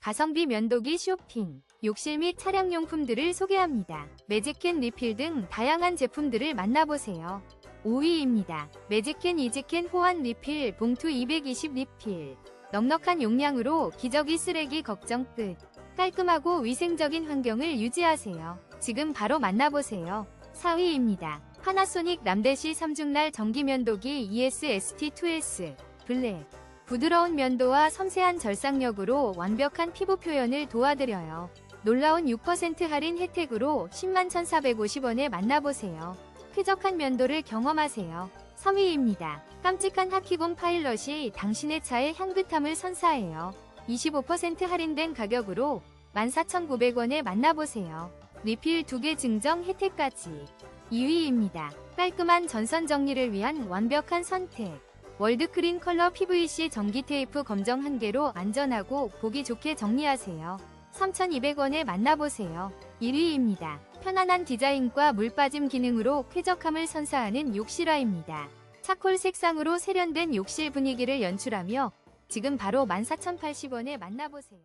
가성비 면도기 쇼핑, 욕실 및 차량용품들을 소개합니다. 매직캔 리필 등 다양한 제품들을 만나보세요. 5위입니다. 매직캔 이지캔 호환 리필 봉투 220 리필. 넉넉한 용량으로 기저귀 쓰레기 걱정 끝. 깔끔하고 위생적인 환경을 유지하세요. 지금 바로 만나보세요. 4위입니다. 파나소닉 람데시 3중날 전기면도기 E ES-ST2S 블랙. 부드러운 면도와 섬세한 절삭력으로 완벽한 피부 표현을 도와드려요. 놀라운 6% 할인 혜택으로 10만 1,450원에 만나보세요. 쾌적한 면도를 경험하세요. 3위입니다. 깜찍한 하키곰 파일럿이 당신의 차의 향긋함을 선사해요. 25% 할인된 가격으로 14,900원에 만나보세요. 리필 2개 증정 혜택까지. 2위입니다. 깔끔한 전선 정리를 위한 완벽한 선택. 월드크린 컬러 PVC 전기 테이프 검정 한 개로 안전하고 보기 좋게 정리하세요. 3,200원에 만나보세요. 1위입니다. 편안한 디자인과 물빠짐 기능으로 쾌적함을 선사하는 욕실화입니다. 차콜 색상으로 세련된 욕실 분위기를 연출하며 지금 바로 14,080원에 만나보세요.